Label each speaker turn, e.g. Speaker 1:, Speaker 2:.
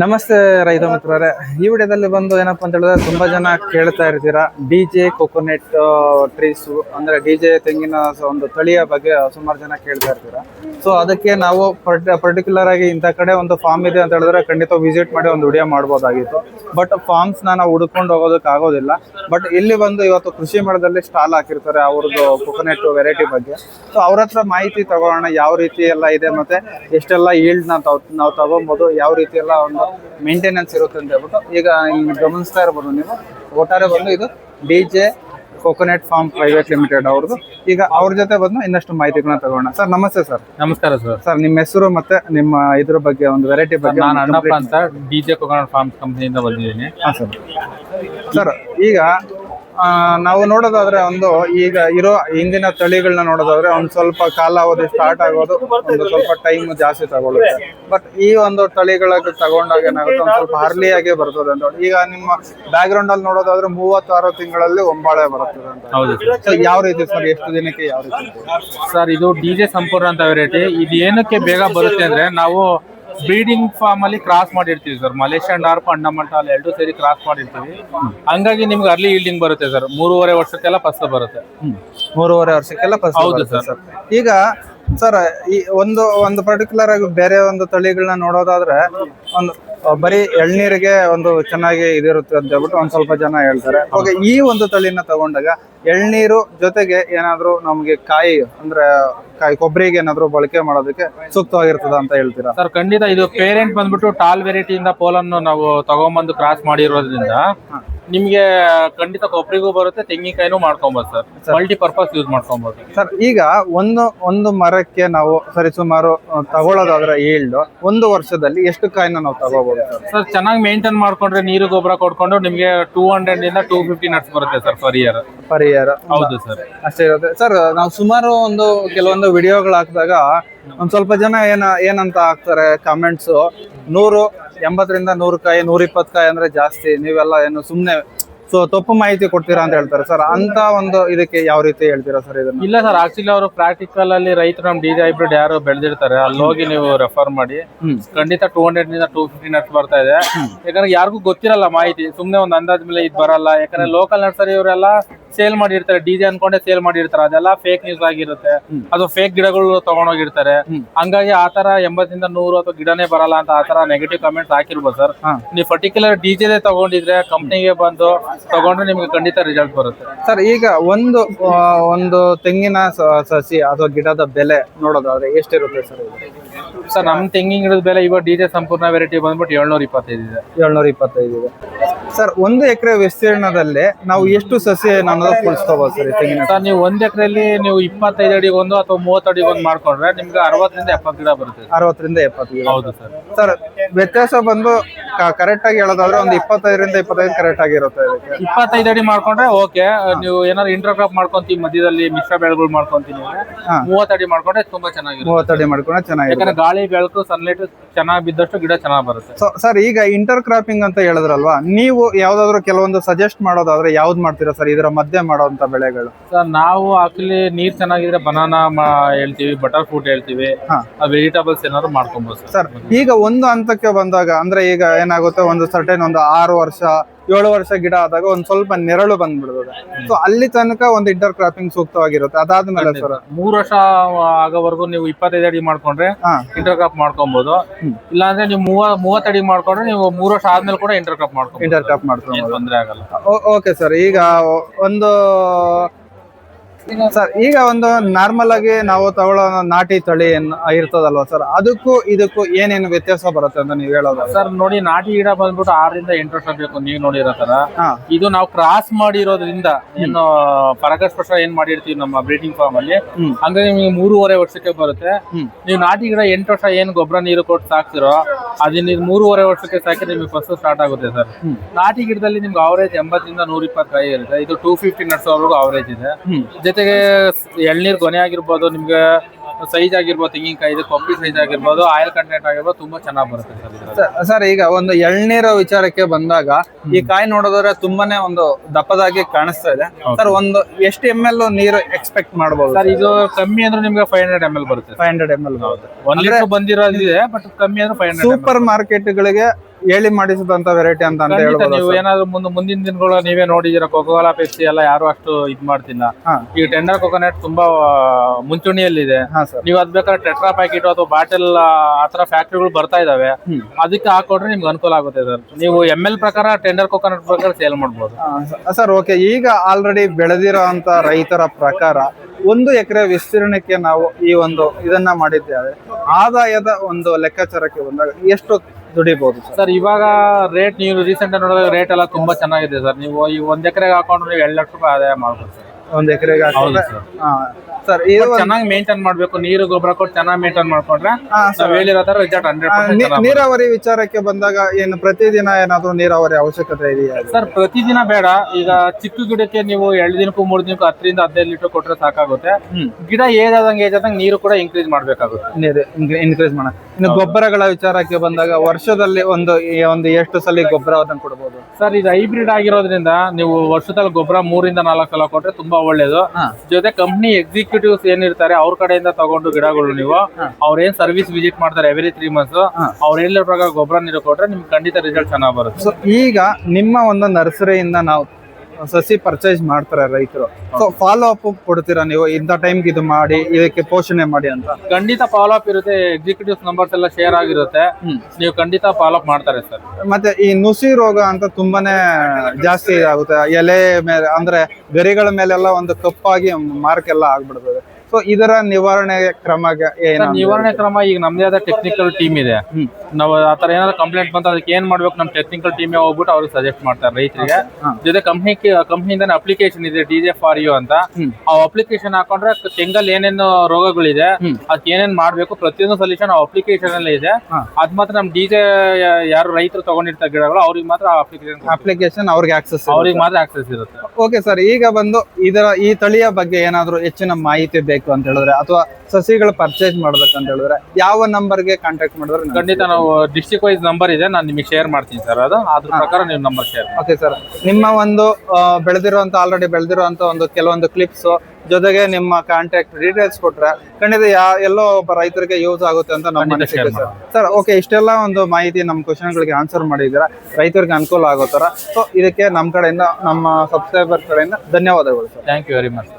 Speaker 1: ನಮಸ್ತೆ ರೈತ ಮಿತ್ರರೇ. ಈ ವಿಡಿಯೋದಲ್ಲಿ ಬಂದು ಏನಪ್ಪ ಅಂತ ಹೇಳಿದ್ರೆ ತುಂಬಾ ಜನ ಕೇಳ್ತಾ ಇರ್ತೀರಾ. ಡಿ ಜೆ ಕೊಕೊನೆಟ್ ಟ್ರೀಸ್ ಅಂದ್ರೆ ಡಿ ಜೆ ತೆಂಗಿನ ಒಂದು ತಳಿಯ ಬಗ್ಗೆ ಸುಮಾರು ಜನ ಕೇಳ್ತಾ ಇರ್ತೀರಾ. ಸೊ ಅದಕ್ಕೆ ನಾವು ಪರ್ಟಿಕ್ಯುಲರ್ ಆಗಿ ಇಂಥ ಕಡೆ ಒಂದು ಫಾರ್ಮ್ ಇದೆ ಅಂತ ಹೇಳಿದ್ರೆ ಖಂಡಿತ ವಿಸಿಟ್ ಮಾಡಿ ಒಂದು ವಿಡಿಯೋ ಮಾಡ್ಬೋದಾಗಿತ್ತು. ಬಟ್ ಫಾರ್ಮ್ಸ್ ನಾವು ಹುಡ್ಕೊಂಡು ಹೋಗೋದಕ್ಕೆ ಆಗೋದಿಲ್ಲ. ಬಟ್ ಇಲ್ಲಿ ಬಂದು ಇವತ್ತು ಕೃಷಿ ಮೇಳದಲ್ಲಿ ಸ್ಟಾಲ್ ಹಾಕಿರ್ತಾರೆ ಅವ್ರದ್ದು ಕೊಕೊನೆಟ್ ವೆರೈಟಿ ಬಗ್ಗೆ. ಸೊ ಅವ್ರ ಹತ್ರ ಮಾಹಿತಿ ತಗೊಳ್ಳೋಣ ಯಾವ ರೀತಿ ಎಲ್ಲ ಇದೆ ಮತ್ತೆ ಎಷ್ಟೆಲ್ಲ ಈಲ್ಡ್ ನಾವು ನಾವು ತಗೊಬೋದು, ಯಾವ ರೀತಿ ಎಲ್ಲ ಒಂದು ಮೇಂಟೆನೆನ್ಸ್ ಇರುತ್ತೆ ಅಂತ ಹೇಳ್ಬಿಟ್ಟು ಈಗ ಇಲ್ಲಿ ಗಮನಿಸ್ತಾ ಇರ್ಬೋದು ನೀವು. ಒಟ್ಟಾರೆ ಬಂದು ಇದು D J coconut farm private limited ಅವ್ರದ್ದು. ಈಗ ಅವ್ರ ಜೊತೆ ಬಂದು ಇನ್ನಷ್ಟು ಮಾಹಿತಿಗಳನ್ನ ತಗೋಣ. ಸರ್ ನಮಸ್ತೆ ಸರ್.
Speaker 2: ನಮಸ್ಕಾರ ಸರ್.
Speaker 1: ಸರ್ ನಿಮ್ಮ ಹೆಸರು ಮತ್ತೆ ನಿಮ್ಮ ಇದ್ರ ಬಗ್ಗೆ ಒಂದು ವೆರೈಟಿ ಬಗ್ಗೆ
Speaker 2: ನಾನು ಅಣ್ಣಪ್ಪ ಅಂತ ಡಿ ಜೆ ಕೋಕೋನಟ್ ಫಾರ್ಮ್ ಕಂಪ್ನಿಯಿಂದ ಬಂದಿದ್ದೀನಿ.
Speaker 1: ಹಾಂ ಸರ್. ಸರ್ ಈಗ ನಾವು ನೋಡೋದಾದ್ರೆ ಒಂದು ಈಗ ಇರೋ ಹಿಂದಿನ ತಳಿಗಳನ್ನ ನೋಡೋದಾದ್ರೆ ಒಂದು ಸ್ವಲ್ಪ ಕಾಲಾವಧಿ ಸ್ಟಾರ್ಟ್ ಆಗೋದು ಒಂದು ಸ್ವಲ್ಪ ಟೈಮ್ ಜಾಸ್ತಿ ತಗೊಳ್ಳುತ್ತೆ ಬಟ್ ಈ ಒಂದು ತಳಿಗಳಿಗೆ ತಗೊಂಡಾಗ ಏನಾಗುತ್ತೆ? ಒಂದು ಸ್ವಲ್ಪ ಅರ್ಲಿ ಆಗಿ ಬರ್ತದೆ ಅಂತ ಈಗ ನಿಮ್ಮ ಬ್ಯಾಕ್ ಗ್ರೌಂಡ್ ಅಲ್ಲಿ ನೋಡೋದಾದ್ರೆ ಮೂವತ್ತಾರು ತಿಂಗಳಲ್ಲಿ ಒಂಬಾಳೆ ಬರುತ್ತದೆ ಅಂತ
Speaker 2: ಹೌದು. ಸರ್
Speaker 1: ಯಾವ ರೀತಿ ಸರ್? ಎಷ್ಟು ದಿನಕ್ಕೆ ಯಾವ ರೀತಿ?
Speaker 2: ಸರ್ ಇದು ಡಿ ಜೆ ಸಂಪೂರ್ಣ ಅಂತ ವೆರೈಟಿ ಇದು ಏನಕ್ಕೆ ಬೇಗ ಬರುತ್ತೆ ಅಂದ್ರೆ ನಾವು ಬ್ರೀಡಿಂಗ್ ಫಾರ್ಮ್ ಅಲ್ಲಿ ಕ್ರಾಸ್ ಮಾಡಿರ್ತೀವಿ ಸರ್ ಮಲೇಷಿಯನ್ ಡಾರ್ಪ್ ಅಂಡಮಂಟ ಅಲ್ಲಿ ಎರಡು ಸೇರಿ ಕ್ರಾಸ್ ಮಾಡಿರ್ತೀವಿ. ಹಂಗಾಗಿ ನಿಮ್ಗೆ ಅರ್ಲಿ ಈಲ್ಡಿಂಗ್ ಬರುತ್ತೆ ಸರ್ ಮೂರುವರೆ ವರ್ಷಕ್ಕೆಲ್ಲ ಫಸ್ಟ್ ಬರುತ್ತೆ.
Speaker 1: ಮೂರುವರೆ ವರ್ಷಕ್ಕೆಲ್ಲ ಫಸ್ಟ್
Speaker 2: ಹೌದು
Speaker 1: ಸರ್ ಈಗ ಸರ್ ಈ ಒಂದು ಒಂದು ಪರ್ಟಿಕ್ಯುಲರ್ ಆಗಿ ಬೇರೆ ಒಂದು ತಳಿಗಳನ್ನ ನೋಡೋದಾದ್ರೆ ಒಂದು ಬರೀ ಎಳ್ನೀರಿಗೆ ಒಂದು ಚೆನ್ನಾಗಿ ಇದಿರುತ್ತೆ ಅಂತ ಹೇಳ್ಬಿಟ್ಟು ಒಂದ್ ಸ್ವಲ್ಪ ಜನ ಹೇಳ್ತಾರೆ. ಓಕೆ ಈ ಒಂದು ತಳಿನ ತಗೊಂಡಾಗ ಎಳ್ನೀರು ಜೊತೆಗೆ ಏನಾದ್ರು ನಮ್ಗೆ ಕಾಯಿ ಅಂದ್ರೆ ಕಾಯಿ ಕೊಬ್ಬರಿಗೆ ಏನಾದ್ರು ಬಳಕೆ ಮಾಡೋದಕ್ಕೆ ಸೂಕ್ತವಾಗಿರ್ತದ ಅಂತ ಹೇಳ್ತೀರಾ?
Speaker 2: ಸರ್ ಖಂಡಿತ ಇದು ಪೇರೆಂಟ್ ಬಂದ್ಬಿಟ್ಟು ಟಾಲ್ ವೆರೈಟಿಯಿಂದ ಪೋಲನ್ನು ನಾವು ತಗೊಂಬಂದು ಕ್ರಾಸ್ ಮಾಡಿರೋದ್ರಿಂದ ನಿಮ್ಗೆ ಖಂಡಿತ ಕೊಬ್ಬರಿಗೂ ಬರುತ್ತೆ ತೆಂಗಿನಕಾಯಿನೂ ಮಾಡ್ಕೊಬೋದು ಸರ್. ಮಲ್ಟಿ ಪರ್ಪಸ್ ಯೂಸ್ ಮಾಡ್ಕೊಬೋದು.
Speaker 1: ಸರ್ ಈಗ ಒಂದು ಒಂದು ಮರಕ್ಕೆ ನಾವು ಸರಿಸುಮಾರು ತಗೊಳ್ಳೋದಾದ್ರೆ ಈಲ್ಡ್ ಒಂದು ವರ್ಷದಲ್ಲಿ ಎಷ್ಟು ಕಾಯಿನ ನಾವು ತಗೋಬಹುದು ಸರ್?
Speaker 2: ಸರ್ ಚೆನ್ನಾಗಿ ಮೇಂಟೈನ್ ಮಾಡ್ಕೊಂಡ್ರೆ ನೀರು ಗೊಬ್ಬರ ಕೊಡ್ಕೊಂಡು ನಿಮಗೆ ಟೂ ಹಂಡ್ರೆಡ್ ಇಂದ ಟೂ ಫಿಫ್ಟಿ ನಟ್ಸ್ ಬರುತ್ತೆ ಸರ್ ಪರ್ ಇಯರ್
Speaker 1: ಪರಿಹಾರ
Speaker 2: ಹೌದು ಸರ್.
Speaker 1: ಅಷ್ಟೇ ಇರುತ್ತೆ. ಸರ್ ನಾವು ಸುಮಾರು ಒಂದು ಕೆಲವೊಂದು ವಿಡಿಯೋಗಳು ಹಾಕಿದಾಗ ಒಂದ್ ಸ್ವಲ್ಪ ಜನ ಏನ ಏನಂತ ಹಾಕ್ತಾರೆ ಕಮೆಂಟ್ಸ್ ನೂರು ಎಂಬತ್ತರಿಂದ ನೂರು ಕಾಯಿ ನೂರ ಇಪ್ಪತ್ತು ಕಾಯಿ ಅಂದ್ರೆ ಜಾಸ್ತಿ. ನೀವೆಲ್ಲ ಏನು ಸುಮ್ಮನೆ ಸೊ ತಪ್ಪು ಮಾಹಿತಿ ಕೊಡ್ತೀರಾ ಅಂತ ಹೇಳ್ತಾರೆ. ಸರ್ ಅಂತ ಒಂದು ಇದಕ್ಕೆ ಯಾವ ರೀತಿ ಹೇಳ್ತೀರಾ ಸರ್ ಇದನ್ನ?
Speaker 2: ಇಲ್ಲ ಸರ್ ಆಕ್ಚುಲಿ ಅವರು ಪ್ರಾಕ್ಟಿಕಲ್ ಅಲ್ಲಿ ರೈತರು ನಮ್ ಡಿಜೆ ಹೈಬ್ರಿಡ್ ಯಾರು ಬೆಳೆದಿರ್ತಾರೆ. ಅಲ್ಲಿ ಹೋಗಿ ನೀವು ರೆಫರ್ ಮಾಡಿ. ಖಂಡಿತ ಟೂ ಹಂಡ್ರೆಡ್ನಿಂದ ಟೂ ಫಿಫ್ಟಿ ನಟ್ಸ್ ಬರ್ತಾ ಇದೆ. ಯಾಕಂದ್ರೆ ಯಾರಿಗೂ ಗೊತ್ತಿರಲ್ಲ ಮಾಹಿತಿ. ಸುಮ್ನೆ ಒಂದು ಅಂದಾಜ್ ಮೇಲೆ ಇದು ಬರಲ್ಲ. ಯಾಕಂದ್ರೆ ಲೋಕಲ್ ನರ್ಸರಿ ಅವರೆಲ್ಲ ಸೇಲ್ ಮಾಡಿರ್ತಾರೆ ಡಿಜೆ ಅನ್ಕೊಂಡೆ ಸೇಲ್ ಮಾಡಿರ್ತಾರೆ ಅದೆಲ್ಲ ಫೇಕ್ ನ್ಯೂಸ್ ಆಗಿರುತ್ತೆ. ಅದು ಫೇಕ್ ಗಿಡಗಳು ತಗೊಂಡೋಗಿರ್ತಾರೆ. ಹಂಗಾಗಿ ಆತರ ಎಂಬತ್ತಿಂದ ನೂರು ಅಥವಾ ಗಿಡನೇ ಬರಲ್ಲ ಅಂತ ಆತರ ನೆಗೆಟಿವ್ ಕಮೆಂಟ್ಸ್ ಹಾಕಿರ್ಬೋದು ಸರ್. ನೀವು ಪರ್ಟಿಕ್ಯುಲರ್ ಡಿಜೆ ತಗೊಂಡಿದ್ರೆ ಕಂಪ್ನಿಗೆ ಬಂದು ತಗೊಂಡ್ರೆ ನಿಮ್ಗೆ ಖಂಡಿತ ರಿಸಲ್ಟ್ ಬರುತ್ತೆ.
Speaker 1: ಸರ್ ಈಗ ಒಂದು ಒಂದು ತೆಂಗಿನ ಸಸಿ ಅಥವಾ ಗಿಡದ ಬೆಲೆ ನೋಡೋದಾದ್ರೆ ಎಷ್ಟಿರುತ್ತೆ ಸರ್
Speaker 2: ಸರ್ ನಮ್ ತೆಂಗಿನ ಗಿಡದ ಬೆಲೆ ಇವಾಗ ಡಿಜೆ ಸಂಪೂರ್ಣ ವೆರೈಟಿ ಬಂದ್ಬಿಟ್ಟು ಏಳ್ನೂರ ಇಪ್ಪತ್ತೈದು ಇದೆ.
Speaker 1: ಏಳ್ನೂರ ಇಪ್ಪತ್ತೈದು ಇದೆ. ಸರ್ ಒಂದು ಎಕರೆ ವಿಸ್ತೀರ್ಣದಲ್ಲಿ ನಾವು ಎಷ್ಟು ಸಸಿ ಅನ್ನೋದು ಕುಳಿಸ್ಕೋಬಹುದು ಸರ್ ಈ ತೆಂಗಿನ
Speaker 2: ಸರ್ ನೀವು ಒಂದ್ ಎಕರೆಯಲ್ಲಿ ನೀವು ಇಪ್ಪತ್ತೈದು ಅಡಿಗೊಂದು ಒಂದು ಅಥವಾ ಮೂವತ್ತು ಅಡಿಗೊಂದು ಒಂದು ಮಾಡ್ಕೊಂಡ್ರೆ ನಿಮ್ಗೆ ಅರವತ್ತರಿಂದ ಎಪ್ಪತ್ತು ಗಿಡ ಬರುತ್ತೆ.
Speaker 1: ಅರವತ್ತರಿಂದ ಎಪ್ಪತ್ತು ಗಿಡ
Speaker 2: ಹೌದು ಸರ್
Speaker 1: ಸರ್ ವ್ಯತ್ಯಾಸ ಬಂದು ಕರೆಕ್ಟ್ ಆಗಿ ಹೇಳೋದಾದ್ರೆ ಒಂದು ಇಪ್ಪತ್ತೈದರಿಂದ ಇಪ್ಪತ್ತೈದು ಕರೆಕ್ಟ್ ಆಗಿರುತ್ತೆ ಇದಕ್ಕೆ.
Speaker 2: ಇಪ್ಪತ್ತೈದು ಅಡಿ ಮಾಡ್ಕೊಂಡ್ರೆ ಓಕೆ ನೀವು ಏನಾದ್ರು ಇಂಟರ್ ಕ್ರಾಪ್ ಮಾಡ್ಕೊಂತೀವಿ ಮಧ್ಯದಲ್ಲಿ ಮಿಶ್ರ ಬೆಳೆಗಳು ಮಾಡ್ಕೊಂತೀನಿ. ಮೂವತ್ತು ಅಡಿ ಮಾಡ್ಕೊಂಡ್ರೆ ತುಂಬಾ ಚೆನ್ನಾಗಿ
Speaker 1: ಮೂವತ್ತು ಅಡಿ ಮಾಡ್ಕೊಂಡ್ರೆ ಚೆನ್ನಾಗಿದೆ
Speaker 2: ಯಾಕಂದ್ರೆ ಗಾಳಿ ಬೆಳಕು ಸನ್ಲೈಟ್ ಚೆನ್ನಾಗಿ ಬಿದ್ದಷ್ಟು ಗಿಡ ಚೆನ್ನಾಗಿ ಬರುತ್ತೆ.
Speaker 1: ಸೊ ಸರ್ ಈಗ ಇಂಟರ್ ಕ್ರಾಪಿಂಗ್ ಅಂತ ಹೇಳಿದ್ರಲ್ವಾ? ನೀವು ಯಾವ್ದಾದ್ರು ಕೆಲವೊಂದು ಸಜೆಸ್ಟ್ ಮಾಡೋದಾದ್ರೆ ಯಾವ್ದು ಮಾಡ್ತೀರಾ ಸರ್ ಇದರ ಮಧ್ಯೆ ಮಾಡೋಂತ ಬೆಳೆಗಳು.
Speaker 2: ಸರ್ ನಾವು ಆಕ್ಚುಲಿ ನೀರ್ ಚೆನ್ನಾಗಿದ್ರೆ ಬನಾನಾ ಹೇಳ್ತೀವಿ ಬಟರ್ ಫ್ರೂಟ್ ಹೇಳ್ತೀವಿ. ವೆಜಿಟೇಬಲ್ಸ್ ಏನಾದ್ರು ಮಾಡ್ಕೊಬೋದು ಸರ್
Speaker 1: ಸರ್ ಈಗ ಒಂದು ಹಂತಕ್ಕೆ ಬಂದಾಗ ಅಂದ್ರೆ ಈಗ ಏನಾಗುತ್ತೆ ಒಂದು ಸರ್ಟೈನ್ ಒಂದು ಆರು ವರ್ಷ ಏಳು ವರ್ಷ ಗಿಡ ಆದಾಗ ಒಂದ್ ಸ್ವಲ್ಪ ನೆರಳು ಬಂದ್ಬಿಡ್ತದೆ. ಸೊ ಅಲ್ಲಿ ತನಕ ಒಂದು ಇಂಟರ್ ಕ್ರಾಪಿಂಗ್ ಸೂಕ್ತವಾಗಿರುತ್ತೆ. ಅದಾದ್ಮೇಲೆ ಸರ್.
Speaker 2: ಮೂರು ವರ್ಷ ಆಗೋವರೆಗೂ ನೀವು ಇಪ್ಪತ್ತೈದು ಅಡಿ ಮಾಡ್ಕೊಂಡ್ರೆ ಇಂಟರ್ ಕ್ರಾಪ್ ಮಾಡ್ಕೊಬಹುದು ಇಲ್ಲಾಂದ್ರೆ ನೀವು ಮೂವ ಮೂವತ್ತು ಅಡಿ ಮಾಡ್ಕೊಂಡ್ರೆ ನೀವು ಮೂರು ವರ್ಷ ಆದ್ಮೇಲೆ ಕೂಡ ಇಂಟರ್ ಕ್ರಾಪ್ ಮಾಡ್ಕೊಂಡು
Speaker 1: ಇಂಟರ್ ಕ್ರಾಪ್ ಮಾಡ್ಕೊಂಡು
Speaker 2: ತೊಂದ್ರೆ ಆಗಲ್ಲ.
Speaker 1: Okay sir. ಈಗ ಒಂದು ಸರ್ ಈಗ ಒಂದು ನಾರ್ಮಲ್ ಆಗಿ ನಾವು ತಗೊಳ್ಳೋ ನಾಟಿ ತಳಿ ಇರ್ತದಲ್ವಾ ಸರ್? ಅದಕ್ಕೂ ಇದಕ್ಕೂ ಏನೇನು ವ್ಯತ್ಯಾಸ ಬರುತ್ತೆ ಅಂತ ನೀವು ಹೇಳೋದು?
Speaker 2: ಸರ್ ನೋಡಿ ನಾಟಿ ಗಿಡ ಬಂದ್ಬಿಟ್ಟು ಆರರಿಂದ ಎಂಟು ವರ್ಷ ಬೇಕು ನೀವು ನೋಡಿರೋ ತರ ಇದು ನಾವು ಕ್ರಾಸ್ ಮಾಡಿರೋದ್ರಿಂದ ಏನು ಪರಾಗಸ್ಪರ್ಶ ಏನ್ ಮಾಡಿರ್ತೀವಿ ನಮ್ಮ ಬ್ರೀಡಿಂಗ್ ಫಾರ್ಮ್ ಅಲ್ಲಿ ಅಂದ್ರೆ ನಿಮ್ಗೆ ಮೂರುವರೆ ವರ್ಷಕ್ಕೆ ಬರುತ್ತೆ. ನೀವು ನಾಟಿ ಗಿಡ ಎಂಟು ವರ್ಷ ಏನ್ ಗೊಬ್ಬರ ನೀರು ಕೊಟ್ಟು ಸಾಕ್ತಿರೋ ಅದನ್ನ ಮೂರುವರೆ ವರ್ಷಕ್ಕೆ ಸಾಕಿ ನಿಮಗೆ ಫಸ್ಟ್ ಸ್ಟಾರ್ಟ್ ಆಗುತ್ತೆ ಸರ್. ನಾಟಿ ಗಿಡದಲ್ಲಿ ನಿಮ್ಗೆ ಅವರೇಜ್ ಎಂಬತ್ತರಿಂದ ನೂರ ಇಪ್ಪತ್ತು ಕಾಯಿ ಇರುತ್ತೆ. ಇದು ಟೂ ಫಿಫ್ಟಿ ನಟ್ಸ್ ಅವರೇಜ್ ಇದೆ. ಜೊತೆಗೆ ಎಳ್ನೀರು ಕೊನೆ ಆಗಿರ್ಬೋದು ನಿಮ್ಗೆ ಸೈಜ್ ಆಗಿರ್ಬೋದು ತೆಂಗಿನಕಾಯಿ ಕೊಬ್ಬರಿ ಸೈಜ್ ಆಗಿರ್ಬೋದು ಆಯಿಲ್ ಕಂಟೆಂಟ್ ಆಗಿರ್ಬೋದು ತುಂಬಾ ಚೆನ್ನಾಗಿ ಬರುತ್ತೆ ಸರ್
Speaker 1: ಸರ್ ಈಗ ಒಂದು ಎಳ್ನೀರು ವಿಚಾರಕ್ಕೆ ಬಂದಾಗ ಈ ಕಾಯಿ ನೋಡಿದ್ರೆ ತುಂಬಾನೇ ಒಂದು ದಪ್ಪದಾಗಿ ಕಾಣಿಸ್ತಾ ಇದೆ. ಸರ್ ಒಂದು ಎಷ್ಟು ಎಂ ಎಲ್ ನೀರು ಎಕ್ಸ್ಪೆಕ್ಟ್ ಮಾಡಬಹುದು
Speaker 2: ಸರ್ ಇದು ಕಮ್ಮಿ ಅಂದ್ರೆ ನಿಮ್ಗೆ ಫೈವ್ ಹಂಡ್ರೆಡ್ ಎಂ ಎಲ್ ಬರುತ್ತೆ
Speaker 1: ಫೈವ್ ಹಂಡ್ರೆಡ್ ಎಂ ಎಲ್
Speaker 2: ಒಂದ್ ಲೀಟರ್ ಬಂದಿರೋದಿದೆ ಬಟ್ ಕಮ್ಮಿ ಅಂದ್ರೆ ಫೈವ್ ಹಂಡ್ರೆಡ್
Speaker 1: ಸೂಪರ್ ಮಾರ್ಕೆಟ್ಗಳಿಗೆ ಹೇಳಿ ಮಾಡಿಸಿದಂತ ವೆರೈಟಿ ಅಂತ ಅಂತ
Speaker 2: ಖಂಡಿತ
Speaker 1: ಹೇಳ್ಬೋದು
Speaker 2: ನೀವು ಏನಾದ್ರು ಮುಂದೆ ಮುಂದಿನ ದಿನಗಳು ನೀವೇ ನೋಡಿದಿರ ಕೋಕೋಲಾ ಪೆಪ್ಸಿ ಎಲ್ಲ ಯಾರು ಅಷ್ಟು ಇದ್ ಮಾಡ್ತಿಲ್ಲ.
Speaker 1: ಹಾ.
Speaker 2: ಈ ಟೆಂಡರ್ ಕೋಕೋನಟ್ ತುಂಬಾ ಮುಂಚೂಣಿಯಲ್ಲಿದೆ.
Speaker 1: ಹಾ ಸರ್
Speaker 2: ನೀವು ಅದ್ ಬೇಕಾದ್ರೆ ಟೆಟ್ರಾ ಪ್ಯಾಕೆಟ್ ಅಥವಾ ಬಾಟಲ್ ಆತರ ಫ್ಯಾಕ್ಟ್ರಿಗಳು ಬರ್ತಾ ಇದಾವೆ. ಅದಕ್ಕೆ ಹಾಕೊಟ್ರೆ ನಿಮ್ಗೆ ಅನುಕೂಲ ಆಗುತ್ತೆ ಸರ್ ನೀವು ಎಂ ಎಲ್ ಪ್ರಕಾರ ಟೆಂಡರ್ ಕೋಕೋನಟ್ ಪ್ರಕಾರ ಸೇಲ್ ಮಾಡ್ಬೋದು.
Speaker 1: ಸರ್ ಓಕೆ ಈಗ ಆಲ್ರೆಡಿ ಬೆಳೆದಿರೋ ಅಂತ ರೈತರ ಪ್ರಕಾರ ಒಂದು ಎಕರೆ ವಿಸ್ತೀರ್ಣಕ್ಕೆ ನಾವು ಈ ಒಂದು ಇದನ್ನ ಮಾಡಿದ್ದೇವೆ. ಆದಾಯದ ಒಂದು ಲೆಕ್ಕಾಚಾರಕ್ಕೆ ಬಂದಾಗ ಎಷ್ಟು ದುಡಿಬಹುದು ಸರ್.
Speaker 2: ಇವಾಗ ರೇಟ್ ನೀವು ರೀಸೆಂಟ್ ನೋಡಿದಾಗ ರೇಟ್ ಎಲ್ಲ ತುಂಬಾ ಚೆನ್ನಾಗಿದೆ ಸರ್. ನೀವು ಈ ಒಂದ್ ಎಕರೆಗೆ ಹಾಕೊಂಡ್ರೆ ನೀವು ಎರಡು ಲಕ್ಷ ರೂಪಾಯಿ ಆದಾಯ ಮಾಡ್ಬೋದು ಸರ್.
Speaker 1: ಒಂದ್ ಎಕರೆಗೆ
Speaker 2: ಹಾಕೊಂಡ್ರೆ? ಸರ್.
Speaker 1: ಇದು
Speaker 2: ಚೆನ್ನಾಗಿ ಮೇಂಟೈನ್ ಮಾಡ್ಬೇಕು. ನೀರು ಗೊಬ್ಬರ ಕೊಟ್ಟು ಚೆನ್ನಾಗಿ ಮೇಂಟೈನ್ ಮಾಡ್ಕೊಂಡ್ರೆ. ನಾವ್ ಹೇಳಿರೋ ತರ ರಿಸಲ್ಟ್ ಹಂಡ್ರೆಡ್
Speaker 1: ನೀರಾವರಿ ವಿಚಾರಕ್ಕೆ ಬಂದಾಗ ಏನು ಪ್ರತಿದಿನ ಏನಾದ್ರು ನೀರಾವರಿ ಅವಶ್ಯಕತೆ ಇದೆಯಾ?
Speaker 2: ಸರ್ ಪ್ರತಿದಿನ ಬೇಡ. ಈಗ ಚಿಕ್ಕ ಗಿಡಕ್ಕೆ ನೀವು ಎರಡು ದಿನಕ್ಕೂ ಮೂರು ದಿನಕ್ಕೂ ಹತ್ತರಿಂದ ಹದಿನೈದು ಲೀಟರ್ ಕೊಟ್ಟರೆ ಸಾಕಾಗುತ್ತೆ. ಗಿಡ ಏಜ್ ಆದಂಗೆ ಏಜ್ ಆದಂಗೆ ನೀರು ಕೂಡ ಇನ್ಕ್ರೀಸ್ ಮಾಡ್ಬೇಕಾಗುತ್ತೆ.
Speaker 1: ನೀರು ಇನ್ಕ್ರೀಸ್ ಮಾಡ ಇನ್ನು ಗೊಬ್ಬರಗಳ ವಿಚಾರಕ್ಕೆ ಬಂದಾಗ ವರ್ಷದಲ್ಲಿ ಒಂದು ಒಂದು ಎಷ್ಟು ಸಲ ಗೊಬ್ಬರವನ್ನು ಕೊಡಬಹುದು
Speaker 2: ಸರ್ ಇದು ಹೈಬ್ರಿಡ್ ಆಗಿರೋದ್ರಿಂದ ನೀವು ವರ್ಷದಲ್ಲಿ ಗೊಬ್ಬರ ಮೂರಿಂದ ನಾಲ್ಕು ಸಲ ಕೊಟ್ರೆ ತುಂಬಾ ಒಳ್ಳೇದು. ಜೊತೆ ಕಂಪ್ನಿ ಎಕ್ಸಿಕ್ಯೂಟಿವ್ಸ್ ಏನಿರ್ತಾರೆ ಅವ್ರ ಕಡೆಯಿಂದ ತಗೊಂಡು ಗಿಡಗಳು ನೀವು ಅವ್ರ ಏನ್ ಸರ್ವಿಸ್ ವಿಸಿಟ್ ಮಾಡ್ತಾರೆ ಎವ್ರಿ ತ್ರೀ ಮಂತ್ಸ್. ಅವ್ರ ಹೇಳಿರೋ ಪ್ರಕಾರ ಗೊಬ್ಬರ ನೀರು ಕೊಟ್ರೆ ನಿಮ್ಗೆ ಖಂಡಿತ ರಿಸಲ್ಟ್ ಚೆನ್ನಾಗಿ ಬರುತ್ತೆ.
Speaker 1: ಈಗ ನಿಮ್ಮ ಒಂದು ನರ್ಸರಿಯಿಂದ ನಾವು ಸಸಿ ಪರ್ಚೇಸ್ ಮಾಡ್ತಾರೆ ರೈತರು. ಸೊ ಫಾಲೋ ಅಪ್ ಕೊಡ್ತೀರಾ ನೀವು? ಇಂಥ ಟೈಮ್ಗೆ ಇದು ಮಾಡಿ ಇದಕ್ಕೆ ಪೋಷಣೆ ಮಾಡಿ ಅಂತ.
Speaker 2: ಖಂಡಿತ ಫಾಲೋ ಅಪ್ ಇರುತ್ತೆ. ಎಕ್ಸಿಕ್ಯೂಟಿವ್ ನಂಬರ್ಸ್ ಎಲ್ಲ ಶೇರ್ ಆಗಿರುತ್ತೆ. ನೀವು ಖಂಡಿತ ಫಾಲೋ ಅಪ್ ಮಾಡ್ತಾರೆ ಸರ್
Speaker 1: ಮತ್ತೆ ಈ ನುಸಿ ರೋಗ ಅಂತ ತುಂಬಾನೇ ಜಾಸ್ತಿ ಆಗುತ್ತೆ. ಎಲೆ ಮೇಲೆ ಅಂದ್ರೆ ಗರಿಗಳ ಮೇಲೆಲ್ಲ ಒಂದು ಕಪ್ಪಾಗಿ ಮಾರ್ಕ್ ಎಲ್ಲ ಆಗ್ಬಿಡ್ತದೆ. ಸೊ ಇದರ ನಿವಾರಣೆ
Speaker 2: ಕ್ರಮ ನಿವಾರಣೆ ಕ್ರಮ ಈಗ ನಮ್ದೇ ಆದ ಟೆಕ್ನಿಕಲ್ ಟೀಮ್ ಇದೆ. ನಾವು ಆ ತರ ಏನಾದ್ರು ಕಂಪ್ಲೇಂಟ್ ಬಂತ ಅದಕ್ಕೆ ಏನ್ ಮಾಡ್ಬೇಕು? ನಮ್ಮ ಟೆಕ್ನಿಕಲ್ ಟೀಮ್ ಹೋಗ್ಬಿಟ್ಟು ಅವ್ರಿಗೆ ಸಜೆಸ್ಟ್ ಮಾಡ್ತಾರೆ ರೈತರಿಗೆ. ಜೊತೆ ಕಂಪ್ನಿ ಕಂಪ್ನಿಯಿಂದ ಅಪ್ಲಿಕೇಶನ್ ಇದೆ ಡಿಜೆ ಫಾರ್ ಯು ಅಂತ. ಆ ಅಪ್ಲಿಕೇಶನ್ ಹಾಕೊಂಡ್ರೆ ತೆಂಗಲ್ ಏನೇನು ರೋಗಗಳಿದೆ. ಅದಕ್ಕೆ ಏನೇನ್ ಮಾಡ್ಬೇಕು? ಪ್ರತಿಯೊಂದು ಸೊಲ್ಯೂಷನ್ ಆ ಅಪ್ಲಿಕೇಶನ್ ಅಲ್ಲಿ ಇದೆ. ಅದ್ ಮಾತ್ರ ನಮ್ ಡಿಜೆ ಯಾರು ರೈತರು ತಗೊಂಡಿರ್ತಾರೆ ಗಿಡಗಳು ಅವ್ರಿಗೆ ಮಾತ್ರ ಅಪ್ಲಿಕೇಶನ್
Speaker 1: ಅಪ್ಲಿಕೇಶನ್ ಅವ್ರಿಗೆ ಆಕ್ಸೆಸ್
Speaker 2: ಅವ್ರಿಗೆ ಮಾತ್ರ ಆಕ್ಸೆಸ್ ಇರುತ್ತೆ.
Speaker 1: ಓಕೆ ಸರ್ ಈಗ ಬಂದು ಇದರ ಈ ತಳಿಯ ಬಗ್ಗೆ ಏನಾದ್ರು ಹೆಚ್ಚಿನ ಮಾಹಿತಿ ಬೇಕು ಅಂತ ಹೇಳಿದ್ರೆ ಅಥವಾ ಸಸಿಗಳು ಪರ್ಚೇಸ್ ಮಾಡ್ಬೇಕಂತ ಹೇಳಿದ್ರೆ ಯಾವ ನಂಬರ್ಗೆ ಕಾಂಟ್ಯಾಕ್ಟ್ ಮಾಡಿದ್ರೆ
Speaker 2: ಖಂಡಿತ ನಾವು ಡಿಸ್ಟಿಕ್ ವೈಸ್ ನಂಬರ್ ಇದೆ ನಾನು ನಿಮಗೆ ಶೇರ್ ಮಾಡ್ತೀನಿ ಸರ್ ಅದು. ಅದ್ರ ಪ್ರಕಾರ ನೀವು ನಂಬರ್ ಶೇರ್
Speaker 1: ಓಕೆ ಸರ್ ನಿಮ್ಮ ಒಂದು ಬೆಳೆದಿರುವಂತ ಆಲ್ರೆಡಿ ಬೆಳೆದಿರುವಂತ ಒಂದು ಕೆಲವೊಂದು ಕ್ಲಿಪ್ಸ್ ಜೊತೆಗೆ ನಿಮ್ಮ ಕಾಂಟ್ಯಾಕ್ಟ್ ಡೀಟೇಲ್ಸ್ ಕೊಟ್ರೆ ಖಂಡಿತ ಯಾ ಎಲ್ಲೋ ಒಬ್ಬ ರೈತರಿಗೆ ಯೂಸ್ ಆಗುತ್ತೆ ಅಂತ ನಮ್ಮ ಅನಿಸಿಕೆ ಸರ್. ಸರ್ ಓಕೆ ಇಷ್ಟೆಲ್ಲ ಒಂದು ಮಾಹಿತಿ ನಮ್ಮ ಕ್ವಶನ್ಗಳಿಗೆ ಆನ್ಸರ್ ಮಾಡಿದ್ದೀರಾ? ರೈತರಿಗೆ ಅನುಕೂಲ ಆಗೋ ಥರ. ಸೊ ಇದಕ್ಕೆ ನಮ್ಮ ಕಡೆಯಿಂದ ನಮ್ಮ ಸಬ್ಸ್ಕ್ರೈಬರ್ ಕಡೆಯಿಂದ ಧನ್ಯವಾದಗಳು sir
Speaker 2: thank you very much